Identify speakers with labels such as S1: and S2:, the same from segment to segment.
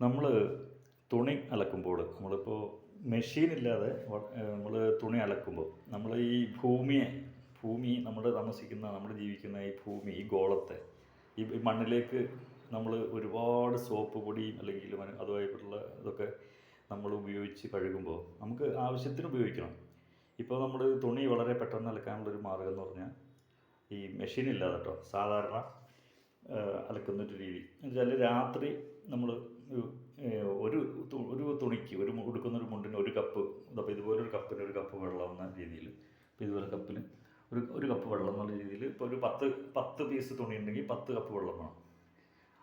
S1: നമ്മൾ തുണി അലക്കുമ്പോൾ നമ്മളിപ്പോൾ മെഷീൻ ഇല്ലാതെ നമ്മൾ തുണി അലക്കുമ്പോൾ നമ്മൾ ഈ ഭൂമിയെ ഭൂമി നമ്മൾ താമസിക്കുന്ന നമ്മൾ ജീവിക്കുന്ന ഈ ഭൂമി ഈ ഗോളത്തെ ഈ മണ്ണിലേക്ക് നമ്മൾ ഒരുപാട് സോപ്പ് പൊടിയും അല്ലെങ്കിൽ അതുമായിട്ടുള്ള ഇതൊക്കെ നമ്മൾ ഉപയോഗിച്ച് കഴുകുമ്പോൾ നമുക്ക് ആവശ്യത്തിന് ഉപയോഗിക്കണം. ഇപ്പോൾ നമ്മൾ തുണി വളരെ പെട്ടെന്ന് അലക്കാനുള്ളൊരു മാർഗം എന്ന് പറഞ്ഞാൽ ഈ മെഷീൻ ഇല്ലാതെ കേട്ടോ സാധാരണ അലക്കുന്ന അലക്കുന്നൊരു രീതി. എന്നുവെച്ചാൽ രാത്രി നമ്മൾ ഒരു ഒരു തുണിക്ക് ഒരു കൊടുക്കുന്ന ഒരു മുണ്ടിന് ഒരു കപ്പ് അപ്പോൾ ഇതുപോലെ ഒരു കപ്പിന് ഒരു കപ്പ് വെള്ളം എന്ന രീതിയിൽ ഇപ്പോൾ ഇതുപോലെ കപ്പിന് ഒരു ഒരു കപ്പ് വെള്ളം എന്നുള്ള രീതിയിൽ ഇപ്പോൾ ഒരു പത്ത് പത്ത് പീസ് തുണി ഉണ്ടെങ്കിൽ പത്ത് കപ്പ് വെള്ളം വേണം.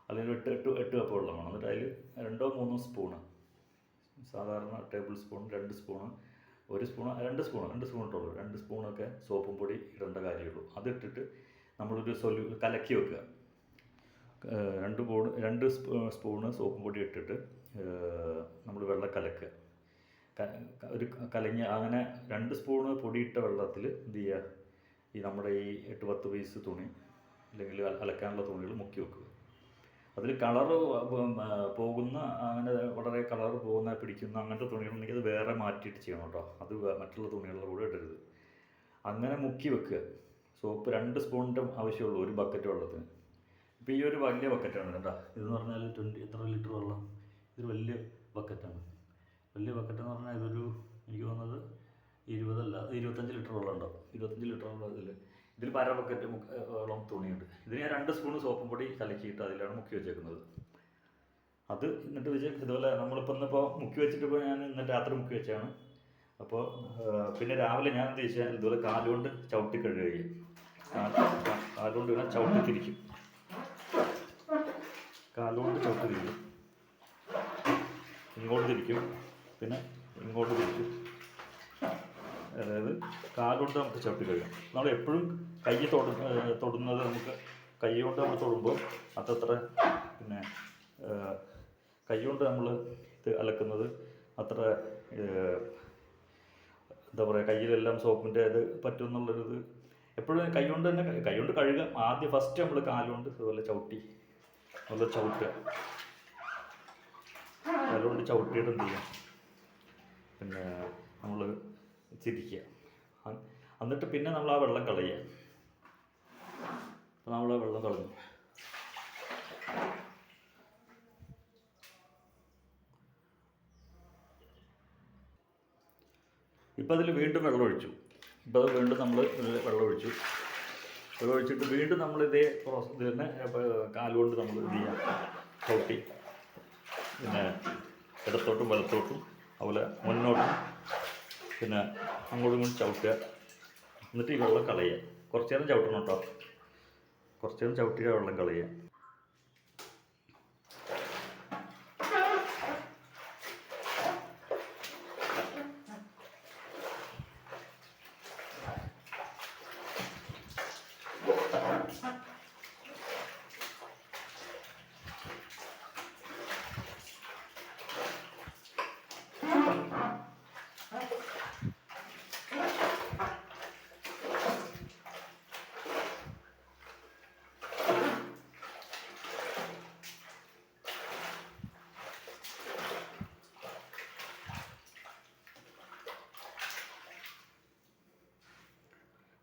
S1: അല്ലെങ്കിൽ എട്ട് എട്ട് എട്ട് കപ്പ് വെള്ളം വേണം. എന്നിട്ട് അതിൽ രണ്ടോ മൂന്നോ സ്പൂണ് സാധാരണ ടേബിൾ സ്പൂൺ രണ്ട് സ്പൂണ് ഒരു സ്പൂൺ രണ്ട് സ്പൂൺ രണ്ട് സ്പൂൺ ഇട്ടുള്ളൂ. രണ്ട് സ്പൂണൊക്കെ സോപ്പും പൊടി ഇടേണ്ട കാര്യമുള്ളൂ അതിട്ടിട്ട് നമ്മളൊരു സൊല്യൂ കലക്കി വെക്കുക. രണ്ട് സ്പൂൺ രണ്ട് സ്പൂ- സ്പൂണ് സോപ്പും പൊടി ഇട്ടിട്ട് നമ്മൾ വെള്ളം കലക്കുക ഒരു കലങ്ങി അങ്ങനെ രണ്ട് സ്പൂണ് പൊടിയിട്ട വെള്ളത്തിൽ എന്ത് ചെയ്യുക ഈ നമ്മുടെ ഈ എട്ട് പത്ത് പീസ് തുണി അല്ലെങ്കിൽ അലക്കാനുള്ള തുണികൾ മുക്കി വെക്കുക. അതിൽ കളർ പോകുന്ന അങ്ങനെ വളരെ കളർ പോകുന്ന പിടിക്കുന്ന അങ്ങനത്തെ തുണികളുണ്ടെങ്കിൽ അത് വേറെ മാറ്റിയിട്ട് ചെയ്യണം കേട്ടോ. അത് മറ്റുള്ള തുണികളുടെ കൂടെ ഇടരുത്. അങ്ങനെ മുക്കി വെക്കുക. സോപ്പ് രണ്ട് സ്പൂണിന്റെ ആവശ്യമുള്ളൂ ഒരു ബക്കറ്റ് വെള്ളത്തിന്. ഇപ്പോൾ ഈ ഒരു വലിയ ബക്കറ്റാണ് കേട്ടോ. ഇതെന്ന് പറഞ്ഞാൽ ട്വന്റി എത്ര ലിറ്റർ വെള്ളം? ഇതൊരു വലിയ ബക്കറ്റാണ് വലിയ ബക്കറ്റ് എന്ന് പറഞ്ഞാൽ ഇതൊരു എനിക്ക് തോന്നുന്നത് ഇരുപതല്ല ഇരുപത്തഞ്ച് ലിറ്റർ വെള്ളം ഉണ്ടാവും ഇരുപത്തഞ്ച് ലിറ്റർ വെള്ളം ഇതിൽ ഇതിൽ പര ബക്കറ്റ് വെള്ളം തുണിയുണ്ട്. ഇതിന് ഞാൻ രണ്ട് സ്പൂൺ സോപ്പും പൊടി കലക്കിയിട്ട് അതിലാണ് മുക്കി വെച്ചേക്കുന്നത്. അത് എന്നിട്ട് വെച്ച് ഇതുപോലെ നമ്മളിപ്പോൾ ഇന്നിപ്പോൾ മുക്കി വെച്ചിട്ട് ഇപ്പോൾ ഞാൻ ഇന്ന് രാത്രി മുക്കി വെച്ചാണ്. അപ്പോൾ പിന്നെ രാവിലെ ഞാൻ എന്ത് വെച്ചാൽ ഇതുപോലെ കാലുകൊണ്ട് ചവിട്ടി കഴുകുകയും. കാലുകൊണ്ട് ഇങ്ങനെ ചവിട്ടി തിരിക്കും. കാലുകൊണ്ട് ചോട്ട് തിരിക്കും ഇങ്ങോട്ട് തിരിക്കും. പിന്നെ ഇങ്ങോട്ട് തിരിക്കും. അതായത് കാലുകൊണ്ട് നമുക്ക് ചവിട്ടി കഴിയും. നമ്മൾ എപ്പോഴും കൈ തൊടു തൊടുന്നത് നമുക്ക് കൈ കൊണ്ട് നമ്മൾ തൊടുമ്പോൾ അതത്ര പിന്നെ കൈ കൊണ്ട് നമ്മൾ ഇത് അലക്കുന്നത് അത്ര എന്താ പറയുക കയ്യിലെല്ലാം സോപ്പിന്റെ ഇത് പറ്റും എന്നുള്ളൊരിത് എപ്പോഴും കൈ കൊണ്ട് തന്നെ കൈ കൊണ്ട് കഴുകാം. ആദ്യം ഫസ്റ്റ് നമ്മൾ കാലുകൊണ്ട് ഇതുപോലെ ചവിട്ടി അതുപോലെ ചവിട്ടുക. നല്ലോണ്ട് ചവിട്ടിയിട്ട് എന്ത് ചെയ്യാം? പിന്നെ നമ്മൾ ചിരിക്കുക. എന്നിട്ട് പിന്നെ നമ്മൾ ആ വെള്ളം കളയുക. അപ്പോൾ നമ്മൾ ആ വെള്ളം കളഞ്ഞു. ഇപ്പം അതിൽ വീണ്ടും വെള്ളം ഒഴിച്ചു. ഇപ്പം അത് വീണ്ടും നമ്മൾ വെള്ളം ഒഴിച്ചു. വെള്ളം ഒഴിച്ചിട്ട് വീണ്ടും നമ്മൾ ഇതേ പ്രോസസ് തന്നെ കാലുകൊണ്ട് നമ്മൾ ഇത് ചെയ്യാം. ചവിട്ടി. പിന്നെ ഇടത്തോട്ടും വലത്തോട്ടും അതുപോലെ മുന്നോട്ടും പിന്നെ അങ്ങോട്ടും ഇങ്ങോട്ടും ചവിട്ടുക. എന്നിട്ട് ഈ വെള്ളം കളയുക. കുറച്ച് നേരം ചവിട്ടണം കേട്ടോ. കുറച്ച് നേരം ചവിട്ടിയിട്ട് വെള്ളം കളയുക.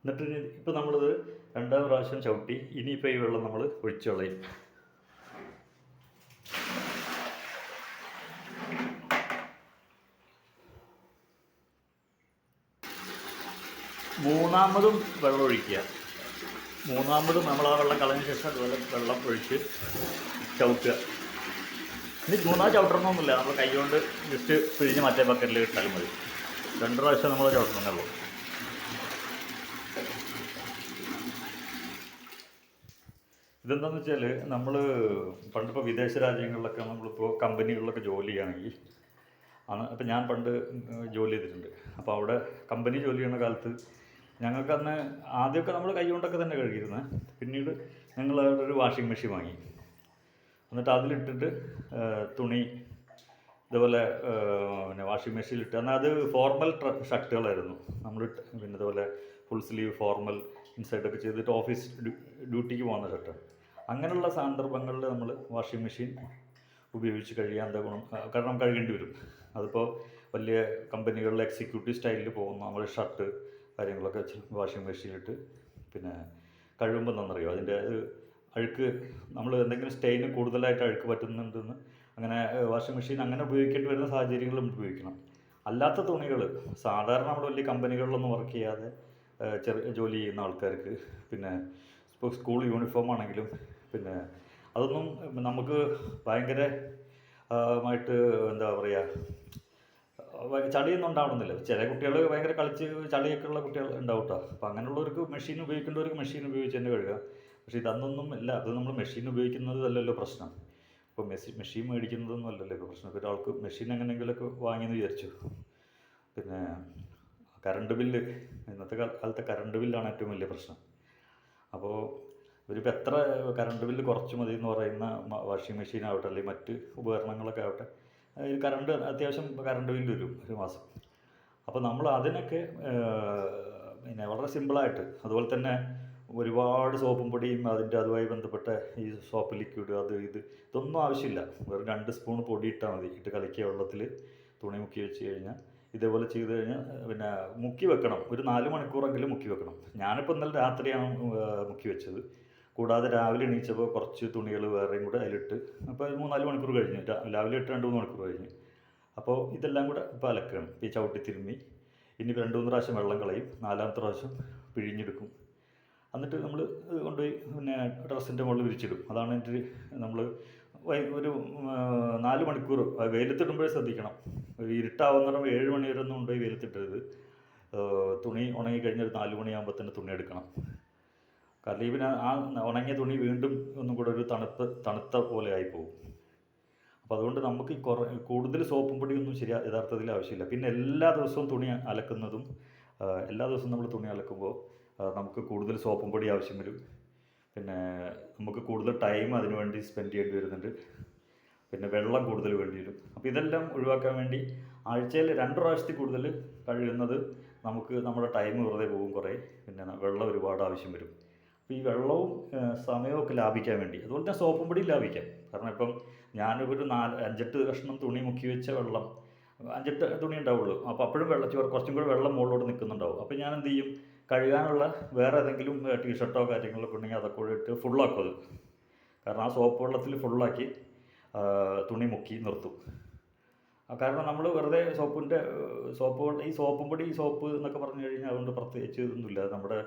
S1: എന്നിട്ട് ഇനി ഇപ്പം നമ്മളിത് രണ്ടാം പ്രാവശ്യം ചവിട്ടി ഇനിയിപ്പോൾ ഈ വെള്ളം നമ്മൾ ഒഴിച്ചു കളയും. മൂന്നാമതും വെള്ളം ഒഴിക്കുക. മൂന്നാമതും നമ്മൾ ആ വെള്ളം കളഞ്ഞ ശേഷം അതുപോലെ വെള്ളം ഒഴിച്ച് ചവിട്ടുക. ഇനി മൂന്നാം ചവിട്ടണമെന്നൊന്നുമില്ല നമ്മൾ കൈ കൊണ്ട് ജസ്റ്റ് പിഴിഞ്ഞ് മറ്റേ ബക്കറ്റിൽ ഇട്ടാലും മതി. രണ്ട് പ്രാവശ്യം നമ്മൾ ചവിട്ടണമെന്നുള്ളൂ ഇതെന്താന്ന് വെച്ചാൽ നമ്മൾ പണ്ടിപ്പോൾ വിദേശ രാജ്യങ്ങളിലൊക്കെ നമ്മളിപ്പോൾ കമ്പനികളിലൊക്കെ ജോലി ചെയ്യുകയാണെങ്കിൽ ആണ് അപ്പോൾ ഞാൻ പണ്ട് ജോലി ചെയ്തിട്ടുണ്ട്. അപ്പോൾ അവിടെ കമ്പനി ജോലി ചെയ്യുന്ന കാലത്ത് ഞങ്ങൾക്ക് അന്ന് ആദ്യമൊക്കെ നമ്മൾ കൈ കൊണ്ടൊക്കെ തന്നെ കഴുകിയിരുന്നത് പിന്നീട് ഞങ്ങൾ ഒരു വാഷിംഗ് മെഷീൻ വാങ്ങി. എന്നിട്ട് അതിലിട്ടിട്ട് തുണി ഇതുപോലെ പിന്നെ വാഷിംഗ് മെഷീനിലിട്ട് എന്നാൽ അത് ഫോർമൽ ഷർട്ടുകളായിരുന്നു. നമ്മൾ പിന്നെ ഇതുപോലെ ഫുൾ സ്ലീവ് ഫോർമൽ ഇൻസൈഡൊക്കെ ചെയ്തിട്ട് ഓഫീസ് ഡ്യൂട്ടിക്ക് പോകുന്ന ഷർട്ട്. അങ്ങനെയുള്ള സന്ദർഭങ്ങളിൽ നമ്മൾ വാഷിംഗ് മെഷീൻ ഉപയോഗിച്ച് കഴിയാൻ എന്താ ഗുണം? കാരണം കഴുകേണ്ടി വരും. അതിപ്പോൾ വലിയ കമ്പനികളിലെ എക്സിക്യൂട്ടീവ് സ്റ്റൈലിൽ പോകുന്ന നമ്മൾ ഷർട്ട് കാര്യങ്ങളൊക്കെ വാഷിംഗ് മെഷീനിലിട്ട് പിന്നെ കഴുകുമ്പോൾ എന്താണെന്നറിയോ അതിന്റെ അഴുക്ക് നമ്മൾ എന്തെങ്കിലും സ്റ്റെയിന് കൂടുതലായിട്ട് അഴുക്ക് പറ്റുന്നുണ്ടെന്ന് അങ്ങനെ വാഷിംഗ് മെഷീൻ അങ്ങനെ ഉപയോഗിക്കേണ്ടി വരുന്ന സാഹചര്യങ്ങളും ഉപയോഗിക്കണം. അല്ലാത്ത തുണികൾ സാധാരണ നമ്മൾ വലിയ കമ്പനികളിലൊന്നും വർക്ക് ചെയ്യാതെ ചെറിയ ജോലി ചെയ്യുന്ന ആൾക്കാർക്ക് പിന്നെ ഇപ്പോൾ സ്കൂൾ യൂണിഫോം ആണെങ്കിലും പിന്നെ അതൊന്നും നമുക്ക് ഭയങ്കര മായിട്ട് എന്താ പറയുക ചളിയൊന്നും ഉണ്ടാവണമെന്നില്ല. ചില കുട്ടികൾ ഭയങ്കര കളിച്ച് ചളിയൊക്കെ ഉള്ള കുട്ടികൾ ഉണ്ടാവും കേട്ടോ അപ്പം അങ്ങനെയുള്ളവർക്ക് മെഷീൻ ഉപയോഗിക്കേണ്ടവർക്ക് മെഷീൻ ഉപയോഗിച്ച് തന്നെ കഴുകുക. പക്ഷേ ഇതൊന്നും ഇല്ല അത് നമ്മൾ മെഷീൻ ഉപയോഗിക്കുന്നത് അല്ലല്ലോ പ്രശ്നം. ഇപ്പോൾ മെസ്സി മെഷീൻ മേടിക്കുന്നതൊന്നും അല്ലല്ലോ ഇപ്പോൾ പ്രശ്നം. ഇപ്പോൾ ഒരാൾക്ക് മെഷീൻ എങ്ങനെയെങ്കിലുമൊക്കെ വാങ്ങിയെന്ന് വിചാരിച്ചു. പിന്നെ കറണ്ട് ബില്ല് ഇന്നത്തെ കാല- കാലത്തെ കറണ്ട് ബില്ലാണ് ഏറ്റവും വലിയ പ്രശ്നം. അപ്പോൾ ഇവരിപ്പോൾ എത്ര കറണ്ട് ബില്ല് കുറച്ച് മതി എന്ന് പറയുന്ന വാഷിംഗ് മെഷീൻ ആവട്ടെ അല്ലെങ്കിൽ മറ്റ് ഉപകരണങ്ങളൊക്കെ ആവട്ടെ കറണ്ട് അത്യാവശ്യം കറണ്ട് ബില്ല് വരും ഒരു മാസം. അപ്പോൾ നമ്മൾ അതിനൊക്കെ പിന്നെ വളരെ സിമ്പിളായിട്ട് അതുപോലെ തന്നെ ഒരുപാട് സോപ്പും പൊടിയും അതിന്റെ അതുമായി ബന്ധപ്പെട്ട ഈ സോപ്പ് ലിക്വിഡ് അത് ഇത് ഇതൊന്നും ആവശ്യമില്ല. വെറും രണ്ട് സ്പൂൺ പൊടി ഇട്ടാൽ മതി. ഇട്ട് കലക്കിയ വെള്ളത്തിൽ തുണി മുക്കി വെച്ച് കഴിഞ്ഞാൽ ഇതേപോലെ ചെയ്ത് കഴിഞ്ഞാൽ പിന്നെ മുക്കി വെക്കണം. ഒരു നാല് മണിക്കൂറെങ്കിലും മുക്കി വെക്കണം. ഞാനിപ്പോൾ ഇന്നലെ രാത്രിയാണ് മുക്കി വെച്ചത്. കൂടാതെ രാവിലെ എണീച്ചപ്പോൾ കുറച്ച് തുണികൾ വേറെയും കൂടെ അതിലിട്ട് അപ്പോൾ മൂന്നാൽ മണിക്കൂർ കഴിഞ്ഞു. രാവിലെ ഇട്ട് രണ്ട് മൂന്ന് മണിക്കൂർ കഴിഞ്ഞു. അപ്പോൾ ഇതെല്ലാം കൂടെ ഇപ്പോൾ അലക്കണം ഈ ചവിട്ടി തിരുമ്മി. ഇനി രണ്ട് മൂന്ന് പ്രാവശ്യം വെള്ളം കളയും. നാലാമത്തെ പ്രാവശ്യം പിഴിഞ്ഞെടുക്കും. എന്നിട്ട് നമ്മൾ കൊണ്ടുപോയി പിന്നെ ഡ്രസ്സിന്റെ മുകളിൽ വിരിച്ചിടും. അതാണ് എന്റെ നമ്മൾ ഒരു നാല് മണിക്കൂർ. വെയിലത്തിടുമ്പോഴേ ശ്രദ്ധിക്കണം. ഒരു ഇരുട്ടാവുന്നിടം ഏഴ് മണി വരെ ഒന്നും കൊണ്ടുപോയി വെയിലത്തിട്ടരുത് തുണി ഉണങ്ങി കഴിഞ്ഞാൽ ഒരു നാല് മണിയാകുമ്പോൾ തന്നെ തുണി എടുക്കണം. കാരണം ഇവന് ആ ഉണങ്ങിയ തുണി വീണ്ടും ഒന്നും കൂടെ ഒരു തണുപ്പ് തണുത്ത പോലെ ആയിപ്പോകും പോകും. അപ്പോൾ അതുകൊണ്ട് നമുക്ക് കുറ കൂടുതൽ സോപ്പും പൊടിയൊന്നും ശരി യഥാർത്ഥത്തിൽ ആവശ്യമില്ല. പിന്നെ എല്ലാ ദിവസവും തുണി അലക്കുന്നതും എല്ലാ ദിവസവും നമ്മൾ തുണി അലക്കുമ്പോൾ നമുക്ക് കൂടുതൽ സോപ്പും പൊടി ആവശ്യം വരും. പിന്നെ നമുക്ക് കൂടുതൽ ടൈം അതിനുവേണ്ടി സ്പെൻഡ് ചെയ്യേണ്ടി വരുന്നുണ്ട്. പിന്നെ വെള്ളം കൂടുതൽ വേണ്ടി വരും. അപ്പോൾ ഇതെല്ലാം ഒഴിവാക്കാൻ വേണ്ടി ആഴ്ചയിൽ രണ്ട് പ്രാവശ്യത്തിൽ കൂടുതൽ കഴിയുന്നത് നമുക്ക് നമ്മുടെ ടൈം വെറുതെ പോകും കുറേ. പിന്നെ വെള്ളം ഒരുപാട് ആവശ്യം വരും. അപ്പോൾ ഈ വെള്ളവും സമയവും ലാഭിക്കാൻ വേണ്ടി. അതുപോലെ തന്നെ സോപ്പും പൊടി ലാഭിക്കാം. കാരണം ഇപ്പം ഞാനൊരു നാല് അഞ്ചെട്ട് കഷ്ണം തുണി മുക്കി വെച്ച വെള്ളം അഞ്ചെട്ട് തുണി ഉണ്ടാവുള്ളൂ. അപ്പോൾ അപ്പോഴും വെള്ളം ചോറ് കുറച്ചും കൂടി വെള്ളം മുകളിലോട്ട് നിൽക്കുന്നുണ്ടാവും. അപ്പോൾ ഞാൻ എന്ത് ചെയ്യും? കഴുകാനുള്ള വേറെ ഏതെങ്കിലും ടീഷർട്ടോ കാര്യങ്ങളൊക്കെ ഉണ്ടെങ്കിൽ അതൊക്കെ കൂടി ഇട്ട് ഫുള്ളാക്കും അത്. കാരണം ആ സോപ്പ് വെള്ളത്തിൽ ഫുള്ളാക്കി തുണി മുക്കി നിർത്തും. കാരണം നമ്മൾ വെറുതെ സോപ്പിന്റെ സോപ്പ് ഈ സോപ്പും പൊടി സോപ്പ് എന്നൊക്കെ പറഞ്ഞു കഴിഞ്ഞാൽ അതുകൊണ്ട് പ്രത്യേകിച്ച് ഇതൊന്നുമില്ല. നമ്മുടെ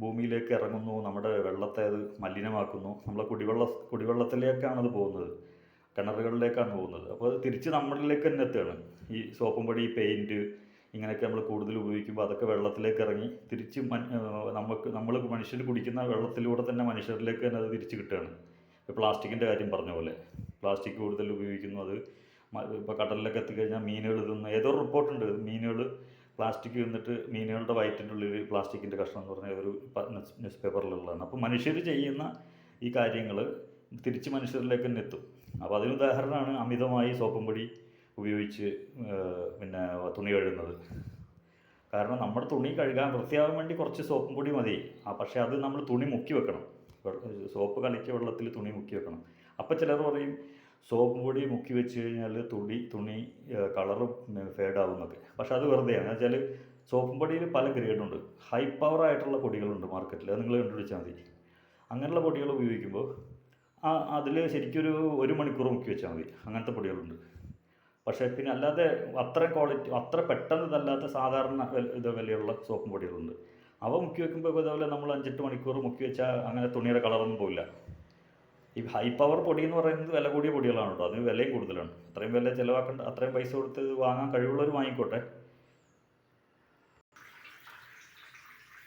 S1: ഭൂമിയിലേക്ക് ഇറങ്ങുന്നു നമ്മുടെ വെള്ളത്തെ അത് മലിനമാക്കുന്നു നമ്മളെ കുടിവെള്ള കുടിവെള്ളത്തിലേക്കാണ് അത് പോകുന്നത് കിണറുകളിലേക്കാണ് പോകുന്നത്. അപ്പോൾ അത് തിരിച്ച് നമ്മളിലേക്ക് തന്നെ എത്തുകയാണ്. ഈ സോപ്പും പൊടി പെയിന്റ് ഇങ്ങനെയൊക്കെ നമ്മൾ കൂടുതൽ ഉപയോഗിക്കുമ്പോൾ അതൊക്കെ വെള്ളത്തിലേക്ക് ഇറങ്ങി തിരിച്ച് നമുക്ക് നമ്മൾ മനുഷ്യർ കുടിക്കുന്ന വെള്ളത്തിലൂടെ തന്നെ മനുഷ്യരിലേക്ക് തന്നെ അത് തിരിച്ച് കിട്ടുകയാണ്. ഇപ്പോൾ പ്ലാസ്റ്റിക്കിന്റെ കാര്യം പറഞ്ഞ പോലെ. പ്ലാസ്റ്റിക് കൂടുതൽ ഉപയോഗിക്കുന്നു അത് ഇപ്പോൾ കടലിലൊക്കെ എത്തിക്കഴിഞ്ഞാൽ മീനുകൾ തിന്ന് ഏതോ റിപ്പോർട്ടുണ്ട് മീനുകൾ പ്ലാസ്റ്റിക് വന്നിട്ട് മീനുകളുടെ വയറ്റിന്റെ ഉള്ളിൽ പ്ലാസ്റ്റിക്കിന്റെ കഷ്ണം എന്ന് പറഞ്ഞ ഒരു ന്യൂസ് പേപ്പറിലുള്ളതാണ് അപ്പോൾ മനുഷ്യർ ചെയ്യുന്ന ഈ കാര്യങ്ങൾ തിരിച്ച് മനുഷ്യരിലേക്ക് തന്നെ എത്തും. അപ്പോൾ അതിന് ഉദാഹരണമാണ് അമിതമായി സോപ്പും പൊടി ഉപയോഗിച്ച് പിന്നെ തുണി കഴുകുന്നത്. കാരണം നമ്മുടെ തുണി കഴുകാൻ വൃത്തിയാകാൻ വേണ്ടി കുറച്ച് സോപ്പും പൊടി മതി. ആ പക്ഷേ അത് നമ്മൾ തുണി മുക്കി വെക്കണം. സോപ്പ് കലക്കിയ വെള്ളത്തിൽ തുണി മുക്കി വെക്കണം. അപ്പോൾ ചിലർ പറയും സോപ്പ് പൊടി മുക്കി വെച്ച് കഴിഞ്ഞാൽ തുണി തുണി കളറും ഫേഡാവുന്നത് പക്ഷേ അത് എന്ന് വെച്ചാൽ സോപ്പും പൊടിയിൽ പല ഗ്രേഡുണ്ട് ഹൈ പവർ ആയിട്ടുള്ള പൊടികളുണ്ട് മാർക്കറ്റിൽ അത് നിങ്ങൾ കണ്ടുപിടിച്ചാൽ മതി. അങ്ങനെയുള്ള പൊടികൾ ഉപയോഗിക്കുമ്പോൾ ആ അതിൽ ശരിക്കൊരു ഒരു മണിക്കൂർ മുക്കി വെച്ചാൽ മതി. അങ്ങനത്തെ പൊടികളുണ്ട്. പക്ഷേ പിന്നെ അല്ലാതെ അത്ര ക്വാളിറ്റി അത്ര പെട്ടെന്ന് ഇതല്ലാത്ത സാധാരണ ഇത് വിലയുള്ള സോപ്പും പൊടികളുണ്ട്. അവ മുക്കി വെക്കുമ്പോൾ ഇതേപോലെ നമ്മൾ അഞ്ചെട്ട് മണിക്കൂർ മുക്കി വെച്ചാൽ അങ്ങനെ തുണിയുടെ കളറൊന്നും പോയില്ല ഈ ഹൈ പവർ പൊടി എന്ന് പറയുന്നത് വില കൂടിയ പൊടികളാണ് കേട്ടോ. അതിന് വിലയും കൂടുതലാണ്. അത്രയും വില ചിലവാക്കേണ്ട അത്രയും പൈസ കൊടുത്ത് വാങ്ങാൻ കഴിവുള്ളവർ വാങ്ങിക്കോട്ടെ.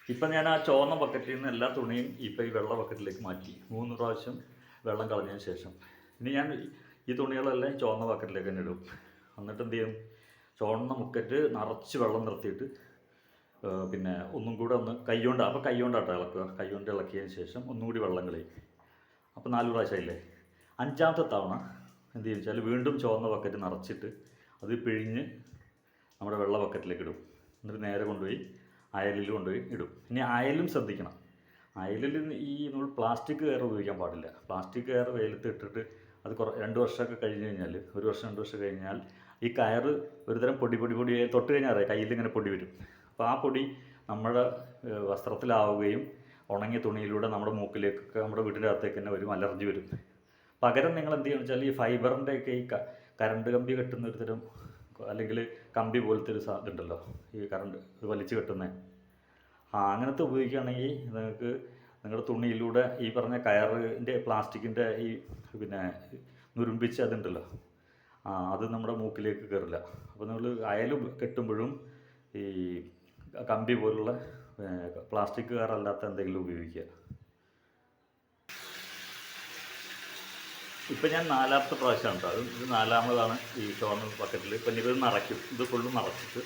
S1: ഇപ്പം ഞാൻ ആ ചുവന്ന ബക്കറ്റിൽ നിന്ന് എല്ലാ തുണിയും ഇപ്പം ഈ വെള്ള ബക്കറ്റിലേക്ക് മാറ്റി. മൂന്ന് പ്രാവശ്യം വെള്ളം കളഞ്ഞതിന് ശേഷം. ഇനി ഞാൻ ഈ- തുണികളെല്ലാം ചുവന്ന ബക്കറ്റിലേക്ക് തന്നെ ഇടും. എന്നിട്ട് എന്ത് ചെയ്യും? ചുവന്ന മുക്കറ്റ് നിറച്ച് വെള്ളം നിർത്തിയിട്ട് പിന്നെ ഒന്നും കൂടെ ഒന്ന് കൈകൊണ്ട് അപ്പോൾ കൈകൊണ്ടാട്ടോ ഇളക്കുക. കൈകൊണ്ട് ഇളക്കിയതിന് ശേഷം ഒന്നും കൂടി വെള്ളം കളയും. അപ്പോൾ നാല് പ്രാവശ്യമായില്ലേ? അഞ്ചാമത്തെ തവണ എന്ത് ചെയ്യും വെച്ചാൽ വീണ്ടും ചുവന്ന ബക്കറ്റ് നിറച്ചിട്ട് അത് പിഴിഞ്ഞ് നമ്മുടെ വെള്ള ബക്കറ്റിലേക്ക് ഇടും. എന്നിട്ട് നേരെ കൊണ്ടുപോയി അയലിൽ കൊണ്ടുപോയി ഇടും. ഇനി അയലും ശ്രദ്ധിക്കണം. അയലിൽ ഈ നമ്മൾ പ്ലാസ്റ്റിക് കയർ ഉപയോഗിക്കാൻ പാടില്ല. പ്ലാസ്റ്റിക് കയർ വെയിലത്ത് ഇട്ടിട്ട് അത് കുറ രണ്ട് വർഷമൊക്കെ കഴിഞ്ഞ് കഴിഞ്ഞാൽ ഒരു വർഷം രണ്ട് വർഷം കഴിഞ്ഞാൽ ഈ കയർ ഒരുതരം പൊടി പൊടി പൊടി തൊട്ട് കഴിഞ്ഞാൽ കയ്യിൽ ഇങ്ങനെ പൊടി വരും. അപ്പോൾ ആ പൊടി നമ്മുടെ വസ്ത്രത്തിലാവുകയും ഉണങ്ങിയ തുണിയിലൂടെ നമ്മുടെ മൂക്കിലേക്കൊക്കെ നമ്മുടെ വീടിന്റെ അകത്തേക്ക് തന്നെ വരും അലർജി വരും. പകരം നിങ്ങൾ എന്ത് ചെയ്യുക വെച്ചാൽ ഈ ഫൈബറിന്റെ ഒക്കെ ഈ കരണ്ട് കമ്പി കെട്ടുന്ന ഒരു തരം അല്ലെങ്കിൽ കമ്പി പോലത്തെ ഒരു സാധനം ഉണ്ടല്ലോ ഈ കറണ്ട് വലിച്ചു കെട്ടുന്നത് ആ അങ്ങനത്തെ ഉപയോഗിക്കുകയാണെങ്കിൽ നിങ്ങൾക്ക് നിങ്ങളുടെ തുണിയിലൂടെ ഈ പറഞ്ഞ കയറിന്റെ പ്ലാസ്റ്റിക്കിന്റെ ഈ പിന്നെ നുരുമ്പിച്ച് അതുണ്ടല്ലോ ആ അത് നമ്മുടെ മൂക്കിലേക്ക് കയറില്ല. അപ്പോൾ നിങ്ങൾ അയൽ കെട്ടുമ്പോഴും ഈ കമ്പി പോലുള്ള പ്ലാസ്റ്റിക് കയറല്ലാത്ത എന്തെങ്കിലും ഉപയോഗിക്കുക. ഇപ്പം ഞാൻ നാലാമത്തെ പ്രാവശ്യമാണ് കേട്ടോ ഇത് നാലാമതാണ് ഈ ഷോർണർ ബക്കറ്റിൽ ഇപ്പം ഇത് നിറയ്ക്കും. ഇത് ഫുള്ളും നിറച്ചിട്ട്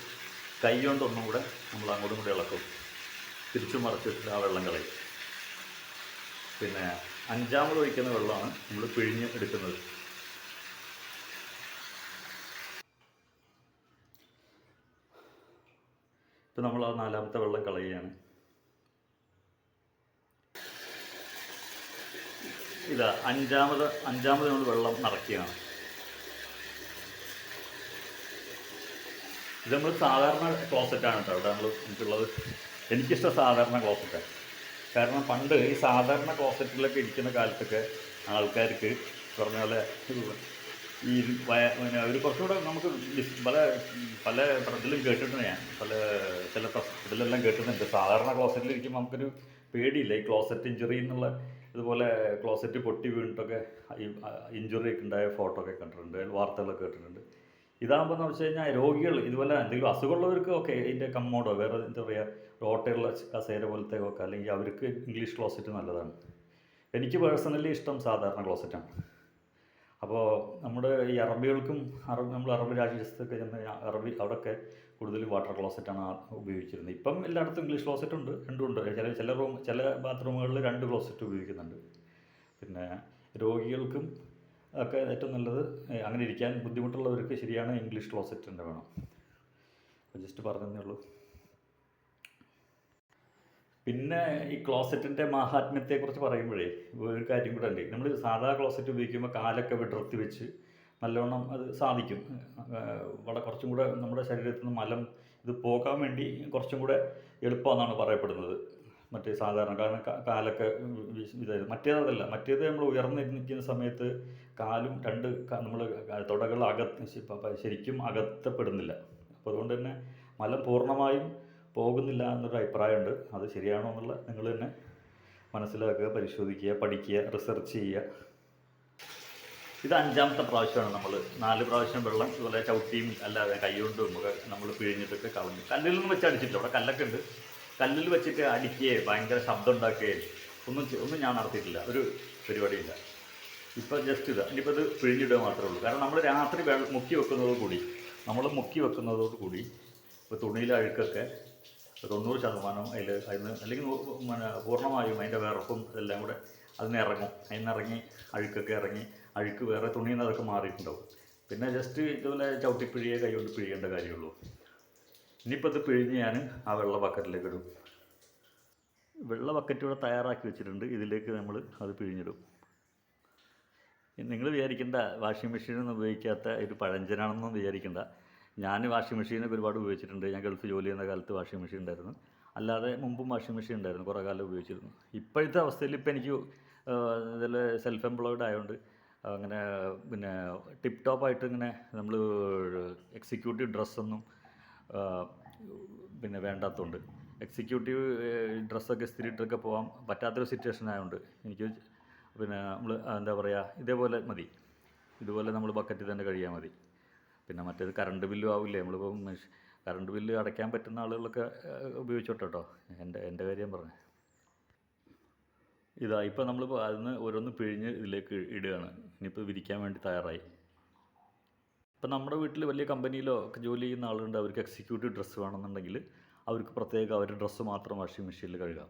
S1: കൈ കൊണ്ട് ഒന്നും കൂടെ നമ്മൾ അങ്ങോട്ടും കൂടെ ഇളക്കും. തിരിച്ചു മറച്ചിട്ട് ആ വെള്ളം കളയും. പിന്നെ അഞ്ചാമത് ഒഴിക്കുന്ന വെള്ളമാണ് നമ്മൾ പിഴിഞ്ഞ് എടുക്കുന്നത്. ഇപ്പം നമ്മൾ ആ നാലാമത്തെ വെള്ളം കളയുകയാണ്. ഇതാ അഞ്ചാമത് അഞ്ചാമത് നമ്മൾ വെള്ളം നിറയ്ക്കുകയാണ് ഇത് നമ്മൾ സാധാരണ ക്ലോസറ്റാണ് കേട്ടോ. അവിടെ നമ്മൾ നമുക്കുള്ളത് എനിക്കിഷ്ടം സാധാരണ ക്ലോസറ്റാണ് കാരണം പണ്ട് ഈ സാധാരണ ക്ലോസറ്റിലൊക്കെ ഇരിക്കുന്ന കാലത്തൊക്കെ ആൾക്കാർക്ക് പറഞ്ഞ പോലെ ഈ പിന്നെ ഒരു കുറച്ചുകൂടെ നമുക്ക് പല പല ഇതിലും കേട്ടിട്ടുണ്ട് ഞാൻ. പല ചില ഇതിലെല്ലാം കേട്ടിട്ടുണ്ട്. സാധാരണ ക്ലോസറ്റിൽ ഇരിക്കുമ്പോൾ നമുക്കൊരു പേടിയില്ല. ഈ ക്ലോസറ്റ് ഇഞ്ചുറി എന്നുള്ള ഇതുപോലെ ക്ലോസറ്റ് പൊട്ടി വീണിട്ടൊക്കെ ഇഞ്ചുറി ഒക്കെ ഉണ്ടായ ഫോട്ടോ ഒക്കെ കണ്ടിട്ടുണ്ട്. വാർത്തകളൊക്കെ കേട്ടിട്ടുണ്ട്. ഇതാകുമ്പോൾ എന്ന് വെച്ച് കഴിഞ്ഞാൽ രോഗികൾ ഇതുപോലെ എന്തെങ്കിലും അസുഖമുള്ളവർക്ക് ഒക്കെ ഇതിന്റെ കമ്മോഡോ വേറെ എന്താ പറയുക റോട്ടയുള്ള കസേര പോലത്തെ ഒക്കെ അല്ലെങ്കിൽ അവർക്ക് ഇംഗ്ലീഷ് ക്ലോസറ്റ് നല്ലതാണ്. എനിക്ക് പേഴ്സണലി ഇഷ്ടം സാധാരണ ക്ലോസറ്റാണ്. അപ്പോൾ നമ്മുടെ ഈ അറബികൾക്കും അറബ് നമ്മൾ അറബ് രാജ്യത്തൊക്കെ ചെന്ന് അറബി അവിടെയൊക്കെ കൂടുതൽ വാട്ടർ ക്ലോസറ്റാണ് ഉപയോഗിച്ചിരുന്നത്. ഇപ്പം എല്ലായിടത്തും ഇംഗ്ലീഷ് ക്ലോസറ്റ് ഉണ്ട് രണ്ടും ഉണ്ട്. ചില ചില റൂം ചില ബാത്റൂമുകളിൽ രണ്ട് ക്ലോസറ്റ് ഉപയോഗിക്കുന്നുണ്ട്. പിന്നെ രോഗികൾക്കും ഒക്കെ ഏറ്റവും നല്ലത് അങ്ങനെ ഇരിക്കാൻ ബുദ്ധിമുട്ടുള്ളവർക്ക് ശരിയാണ് ഇംഗ്ലീഷ് ക്ലോസറ്റ് തന്നെ വേണം. ജസ്റ്റ് പറഞ്ഞതേ ഉള്ളൂ. പിന്നെ ഈ ക്ലോസറ്റിന്റെ മാഹാത്മ്യത്തെക്കുറിച്ച് പറയുമ്പോഴേ ഒരു കാര്യം കൂടെ ഉണ്ട്. നമ്മൾ സാധാ ക്ലോസറ്റ് ഉപയോഗിക്കുമ്പോൾ കാലൊക്കെ വിടർത്തി വെച്ച് നല്ലവണ്ണം അത് സാധിക്കും. വളരെ കുറച്ചും കൂടെ നമ്മുടെ ശരീരത്തിൽ നിന്ന് മലം ഇത് പോകാൻ വേണ്ടി കുറച്ചും കൂടെ എളുപ്പമെന്നാണ് പറയപ്പെടുന്നത്. മറ്റേ സാധാരണ കാരണം കാലൊക്കെ ഇതായത് മറ്റേതല്ല മറ്റേത് നമ്മൾ ഉയർന്നിരിക്കുന്ന സമയത്ത് കാലും രണ്ട് നമ്മൾ തുടകൾ അകത്ത് ശരിക്കും അകത്തപ്പെടുന്നില്ല. അപ്പോൾ അതുകൊണ്ട് തന്നെ മലം പൂർണമായും പോകുന്നില്ല എന്നൊരു അഭിപ്രായമുണ്ട്. അത് ശരിയാണോ എന്നുള്ള നിങ്ങൾ തന്നെ മനസ്സിലാക്കുക പരിശോധിക്കുക പഠിക്കുക റിസർച്ച് ചെയ്യുക. ഇത് അഞ്ചാമത്തെ പ്രാവശ്യമാണ് നമ്മൾ. നാല് പ്രാവശ്യം വെള്ളം ഇതുപോലെ ചവിട്ടിയും അല്ലാതെ കൈകൊണ്ടും ഒക്കെ നമ്മൾ പിഴിഞ്ഞിട്ടൊക്കെ കളഞ്ഞു. കല്ലിലൊന്നും വെച്ച് അടിച്ചിട്ടില്ല. അവിടെ കല്ലൊക്കെ ഉണ്ട്. കല്ലിൽ വെച്ചിട്ട് അടിക്കുകയും ഭയങ്കര ശബ്ദം ഉണ്ടാക്കുകയും ഒന്നും ഒന്നും ഞാൻ നടത്തിയിട്ടില്ല. ഒരു പരിപാടിയില്ല. ഇപ്പോൾ ജസ്റ്റ് ഇതാ. ഇനിയിപ്പോൾ ഇത് പിഴിഞ്ഞിടുക മാത്രമേ ഉള്ളൂ. കാരണം നമ്മൾ രാത്രി വെള്ളം മുക്കി വെക്കുന്നതോട് കൂടി നമ്മൾ മുക്കി വെക്കുന്നതോട് കൂടി ഇപ്പോൾ തുണിയിലെ അഴുക്കൊക്കെ തൊണ്ണൂറ് ശതമാനം അതിൽ അതിന് അല്ലെങ്കിൽ പിന്നെ പൂർണമായും അതിന്റെ വിറപ്പും ഇതെല്ലാം കൂടെ അതിന് ഇറങ്ങും. അതിന് ഇറങ്ങി അഴുക്കൊക്കെ ഇറങ്ങി അഴുക്ക് വേറെ തുണിയിൽ നിന്ന് അതൊക്കെ മാറിയിട്ടുണ്ടാവും. പിന്നെ ജസ്റ്റ് ഇതുപോലെ ചവിട്ടിപ്പിഴിയെ കൈകൊണ്ട് പിഴിയേണ്ട കാര്യമുള്ളൂ. ഇനിയിപ്പോൾ ഇത് പിഴിഞ്ഞ് ഞാൻ ആ വെള്ള ബക്കറ്റിലേക്ക് ഇടും. വെള്ള ബക്കറ്റ് ഇവിടെ തയ്യാറാക്കി വെച്ചിട്ടുണ്ട്. ഇതിലേക്ക് നമ്മൾ അത് പിഴിഞ്ഞിടും. നിങ്ങൾ വിചാരിക്കേണ്ട വാഷിംഗ് മെഷീനൊന്നും ഉപയോഗിക്കാത്ത ഒരു പഴഞ്ചനാണെന്നൊന്നും വിചാരിക്കേണ്ട. ഞാൻ വാഷിംഗ് മെഷീനൊക്കെ ഒരുപാട് ഉപയോഗിച്ചിട്ടുണ്ട്. ഞാൻ ഗൾഫ് ജോലി ചെയ്യുന്ന കാലത്ത് വാഷിംഗ് മെഷീൻ ഉണ്ടായിരുന്നു. അല്ലാതെ മുമ്പും വാഷിംഗ് മെഷീൻ ഉണ്ടായിരുന്നു. കുറേ കാലം ഉപയോഗിച്ചിരുന്നു. ഇപ്പോഴത്തെ അവസ്ഥയിൽ ഇപ്പോൾ എനിക്ക് ഇതിൽ സെൽഫ് എംപ്ലോയിഡ് ആയതുകൊണ്ട് അങ്ങനെ പിന്നെ ടിപ്പ് ടോപ്പായിട്ട് ഇങ്ങനെ നമ്മൾ എക്സിക്യൂട്ടീവ് ഡ്രസ്സൊന്നും പിന്നെ വേണ്ടാത്തതുകൊണ്ട് എക്സിക്യൂട്ടീവ് ഡ്രസ്സൊക്കെ സ്ഥിരിയിട്ടൊക്കെ പോകാൻ പറ്റാത്തൊരു സിറ്റുവേഷൻ ആയതുകൊണ്ട് എനിക്ക് പിന്നെ നമ്മൾ എന്താ പറയുക ഇതേപോലെ മതി. ഇതുപോലെ നമ്മൾ ബക്കറ്റിൽ തന്നെ കഴിയാൽ മതി. പിന്നെ മറ്റേത് കറണ്ട് ബില്ലും ആവില്ലേ? നമ്മളിപ്പോൾ മെഷ് കറണ്ട് ബില്ല് അടയ്ക്കാൻ പറ്റുന്ന ആളുകളൊക്കെ ഉപയോഗിച്ചോട്ടോ എന്റെ എന്റെ കാര്യം പറഞ്ഞു. ഇതാ ഇപ്പോൾ നമ്മളിപ്പോൾ അതിന് ഓരോന്ന് പിഴിഞ്ഞ് ഇതിലേക്ക് ഇടുകയാണ്. ഇനിയിപ്പോൾ വിരിക്കാൻ വേണ്ടി തയ്യാറായി. ഇപ്പം നമ്മുടെ വീട്ടിൽ വലിയ കമ്പനിയിലോ ഒക്കെ ജോലി ചെയ്യുന്ന ആളുണ്ട്. അവർക്ക് എക്സിക്യൂട്ടീവ് ഡ്രസ്സ് വേണമെന്നുണ്ടെങ്കിൽ അവർക്ക് പ്രത്യേകം അവരുടെ ഡ്രസ്സ് മാത്രം വാഷിംഗ് മെഷീനിൽ കഴുകാം.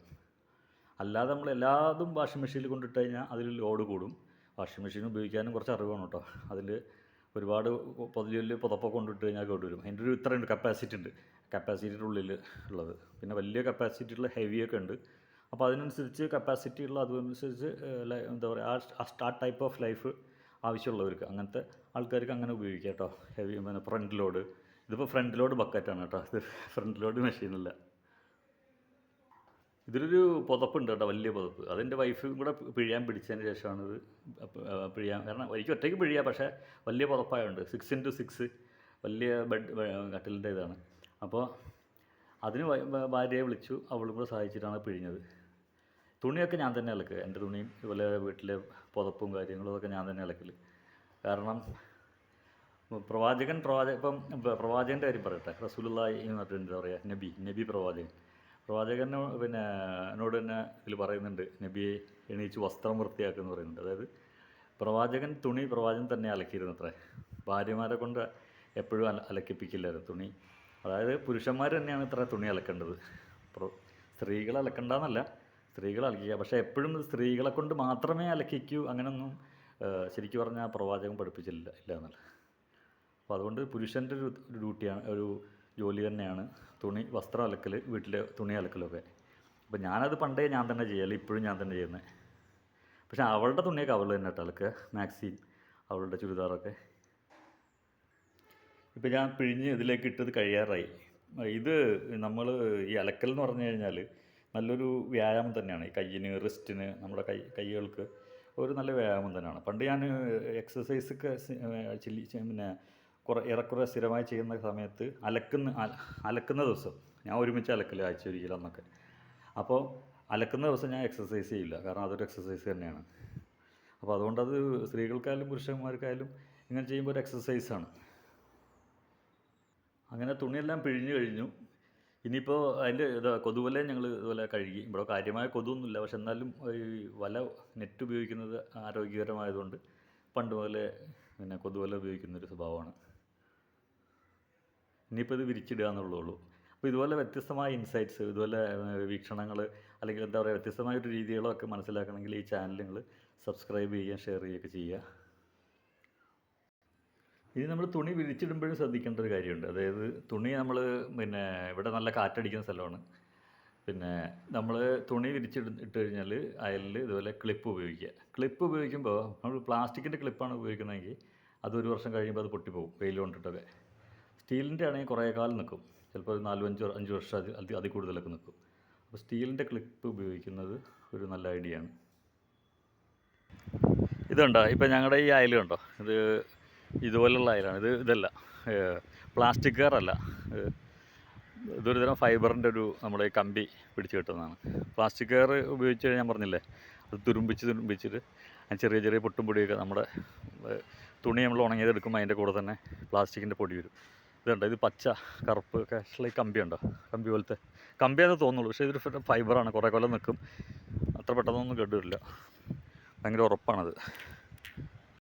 S1: അല്ലാതെ നമ്മൾ എല്ലാതും വാഷിംഗ് മെഷീനിൽ കൊണ്ടിട്ട് കഴിഞ്ഞാൽ അതിൽ ലോഡ് കൂടും. വാഷിംഗ് മെഷീൻ ഉപയോഗിക്കാനും കുറച്ച് അറിവാണ് വേണം കേട്ടോ. അതിൽ ഒരുപാട് പൊതിയിൽ പുതപ്പൊക്കെ കൊണ്ടിട്ട് കഴിഞ്ഞാൽ കേട്ട് വരും. അതിന്റെ ഒരു ഇത്രയുണ്ട് കപ്പാസിറ്റി ഉണ്ട്. കപ്പാസിറ്റിയുടെ ഉള്ളിൽ ഉള്ളത്. പിന്നെ വലിയ കപ്പാസിറ്റി ഉള്ള ഹെവിയൊക്കെ ഉണ്ട്. അപ്പോൾ അതിനനുസരിച്ച് കപ്പാസിറ്റി ഉള്ള അതനുസരിച്ച് എന്താ പറയുക ആ ആ ടൈപ്പ് ഓഫ് ലൈഫ് ആവശ്യമുള്ളവർക്ക് അങ്ങനത്തെ ആൾക്കാർക്ക് അങ്ങനെ ഉപയോഗിക്കാം കേട്ടോ. ഹെവി പിന്നെ ഫ്രണ്ട് ലോഡ് ഇതിപ്പോൾ ഫ്രണ്ട് ലോഡ് ബക്കറ്റാണ് കേട്ടോ. ഇത് ഫ്രണ്ട് ലോഡ് മെഷീനല്ല ഇതിലൊരു പുതപ്പുണ്ട് കേട്ടോ വലിയ പുതപ്പ്. അതെന്റെ വൈഫും കൂടെ പിഴിയാൻ പിടിച്ചതിന് ശേഷമാണ് ഇത് പിഴിയാൻ കാരണം എനിക്ക് ഒറ്റയ്ക്ക് പിഴിയാം പക്ഷേ വലിയ പുതപ്പായതുകൊണ്ട് സിക്സ് ഇന്റു സിക്സ് വലിയ ബെഡ് കട്ടിലിന്റെ ഇതാണ്. അപ്പോൾ അതിന് ഭാര്യയെ വിളിച്ചു. അവളും കൂടെ സഹായിച്ചിട്ടാണ് പിഴിഞ്ഞത്. തുണിയൊക്കെ ഞാൻ തന്നെ അലക്കുക എന്റെ തുണിയും ഇതുപോലെ വീട്ടിലെ പുതപ്പും കാര്യങ്ങളും അതൊക്കെ ഞാൻ തന്നെ അലക്കൽ കാരണം പ്രവാചകൻ പ്രവാചക ഇപ്പം പ്രവാചകന്റെ കാര്യം പറയട്ടെ. റസൂലുള്ളാഹി എന്ന് പറഞ്ഞിട്ടുണ്ട് എന്താ പറയുക നബി നബി പ്രവാചകൻ. പ്രവാചകനോ പിന്നെ എന്നോട് തന്നെ ഇതിൽ പറയുന്നുണ്ട് നബിയെ എണീച്ച് വസ്ത്രം വൃത്തിയാക്കുക എന്ന് പറയുന്നുണ്ട്. അതായത് പ്രവാചകൻ തുണി പ്രവാചകൻ തന്നെ അലക്കിയിരുന്നു അത്രേ ഭാര്യമാരെ കൊണ്ട് എപ്പോഴും അല അലക്കിപ്പിക്കില്ലായിരുന്നു തുണി. അതായത് പുരുഷന്മാർ തന്നെയാണ് ഇത്ര തുണി അലക്കേണ്ടത്. സ്ത്രീകൾ അലക്കണ്ടെന്നല്ല സ്ത്രീകൾ അലക്കിക്കുക പക്ഷേ എപ്പോഴും സ്ത്രീകളെ കൊണ്ട് മാത്രമേ അലക്കിക്കൂ അങ്ങനെയൊന്നും ശരിക്കും പറഞ്ഞാൽ പ്രവാചകം പഠിപ്പിച്ചില്ല ഇല്ല എന്നല്ല. അപ്പോൾ അതുകൊണ്ട് പുരുഷന്റെ ഒരു ഡ്യൂട്ടിയാണ് ഒരു ജോലി തന്നെയാണ്. തുണി വസ്ത്രം അലക്കൽ വീട്ടിലെ തുണി അലക്കലൊക്കെ. അപ്പോൾ ഞാനത് പണ്ടേ ഞാൻ തന്നെ ചെയ്യൽ ഇപ്പോഴും ഞാൻ തന്നെ ചെയ്യുന്നത് പക്ഷെ അവളുടെ തുണിയൊക്കെ അവൾ തന്നെ കേട്ടോ അലക്കുക മാക്സി അവളുടെ ചുരിദാറൊക്കെ. ഇപ്പം ഞാൻ പിഴിഞ്ഞ് ഇതിലേക്ക് ഇട്ടത് കഴിയാറായി. ഇത് നമ്മൾ ഈ അലക്കൽ എന്ന് പറഞ്ഞു കഴിഞ്ഞാൽ നല്ലൊരു വ്യായാമം തന്നെയാണ്. ഈ കയ്യിന് റിസ്റ്റിന് നമ്മുടെ കൈ കൈകൾക്ക് ഒരു നല്ല വ്യായാമം തന്നെയാണ്. പണ്ട് ഞാൻ എക്സസൈസൊക്കെ പിന്നെ കുറേ ഏറെക്കുറെ സ്ഥിരമായി ചെയ്യുന്ന സമയത്ത് അലക്കുന്ന അല- അലക്കുന്ന ദിവസം. ഞാൻ ഒരുമിച്ച് അലക്കില്ല ആഴ്ച ഒരിക്കലും അന്നൊക്കെ അപ്പോൾ അലക്കുന്ന ദിവസം ഞാൻ എക്സസൈസ് ചെയ്യില്ല. കാരണം അതൊരു എക്സസൈസ് തന്നെയാണ്. അപ്പോൾ അതുകൊണ്ട് അത് സ്ത്രീകൾക്കായാലും പുരുഷന്മാർക്കായാലും ഇങ്ങനെ ചെയ്യുമ്പോൾ ഒരു എക്സസൈസാണ് അങ്ങനെ തുണിയെല്ലാം പിഴിഞ്ഞു കഴിഞ്ഞു. ഇനിയിപ്പോൾ അതിന്റെ ഇത് കൊതുവലയും ഞങ്ങൾ ഇതുപോലെ കഴുകി. ഇവിടെ കാര്യമായ കൊതുവൊന്നുമില്ല. പക്ഷെ എന്നാലും ഈ വല നെറ്റ് ഉപയോഗിക്കുന്നത് ആരോഗ്യകരമായതുകൊണ്ട് പണ്ട് മുതലേ പിന്നെ കൊതുവല ഉപയോഗിക്കുന്നൊരു സ്വഭാവമാണ്. ഇനിയിപ്പോൾ ഇത് വിരിച്ചിടുക എന്നുള്ളൂ അപ്പോൾ ഇതുപോലെ വ്യത്യസ്തമായ ഇൻസൈറ്റ്സ് ഇതുപോലെ വീക്ഷണങ്ങൾ അല്ലെങ്കിൽ എന്താ പറയുക വ്യത്യസ്തമായ ഒരു രീതികളൊക്കെ മനസ്സിലാക്കണമെങ്കിൽ ഈ ചാനൽ നിങ്ങൾ സബ്സ്ക്രൈബ് ചെയ്യുക ഷെയർ ചെയ്യുകയൊക്കെ ചെയ്യുക. ഇനി നമ്മൾ തുണി വിരിച്ചിടുമ്പോഴും ശ്രദ്ധിക്കേണ്ട ഒരു കാര്യമുണ്ട്. അതായത് തുണി നമ്മൾ പിന്നെ ഇവിടെ നല്ല കാറ്റടിക്കുന്ന സ്ഥലമാണ്. പിന്നെ നമ്മൾ തുണി വിരിച്ചിട്ട് ഇട്ട് കഴിഞ്ഞാൽ അയലിൽ ഇതുപോലെ ക്ലിപ്പ് ഉപയോഗിക്കുക. ക്ലിപ്പ് ഉപയോഗിക്കുമ്പോൾ നമ്മൾ പ്ലാസ്റ്റിക്കിന്റെ ക്ലിപ്പാണ് ഉപയോഗിക്കുന്നതെങ്കിൽ അത് ഒരു വർഷം കഴിയുമ്പോൾ അത് പൊട്ടിപ്പോകും വെയിൽ കൊണ്ടിട്ടൊക്കെ. സ്റ്റീലിന്റെ ആണെങ്കിൽ കുറേ കാലം നിൽക്കും. ചിലപ്പോൾ ഒരു നാലും അഞ്ച് അഞ്ച് വർഷം അത് അതിൽ കൂടുതലൊക്കെ നിൽക്കും. അപ്പോൾ സ്റ്റീലിന്റെ ക്ലിപ്പ് ഉപയോഗിക്കുന്നത് ഒരു നല്ല ഐഡിയ ആണ്. ഇതുണ്ടോ ഇപ്പം ഞങ്ങളുടെ ഈ അയൽ കണ്ടോ? ഇത് ഇതുപോലുള്ള അയലാണ്. ഇത് ഇതല്ല. പ്ലാസ്റ്റിക് കയറല്ല ഇതൊരു തരം ഫൈബറിന്റെ ഒരു നമ്മുടെ കമ്പി പിടിച്ച് കിട്ടുന്നതാണ്. പ്ലാസ്റ്റിക് കയർ ഉപയോഗിച്ച് ഞാൻ പറഞ്ഞില്ലേ അത് തുരുമ്പിച്ച് തുരുമ്പിച്ചിട്ട് ചെറിയ ചെറിയ പൊട്ടും പൊടിയൊക്കെ നമ്മുടെ തുണി നമ്മൾ ഉണങ്ങിയത് എടുക്കുമ്പോൾ അതിന്റെ കൂടെ തന്നെ പ്ലാസ്റ്റിക്കിന്റെ പൊടി വരും. ഇതുണ്ട്. ഇത് പച്ച കറുപ്പ് ആയിട്ടുള്ള ഈ കമ്പി പോലത്തെ. കമ്പിയാന്ന് തോന്നുള്ളൂ പക്ഷേ ഇതൊരു ഫൈബറാണ് കുറേ കൊല്ലം നിൽക്കും അത്ര പെട്ടെന്നൊന്നും കേടുവരില്ല ഭയങ്കര ഉറപ്പാണത്.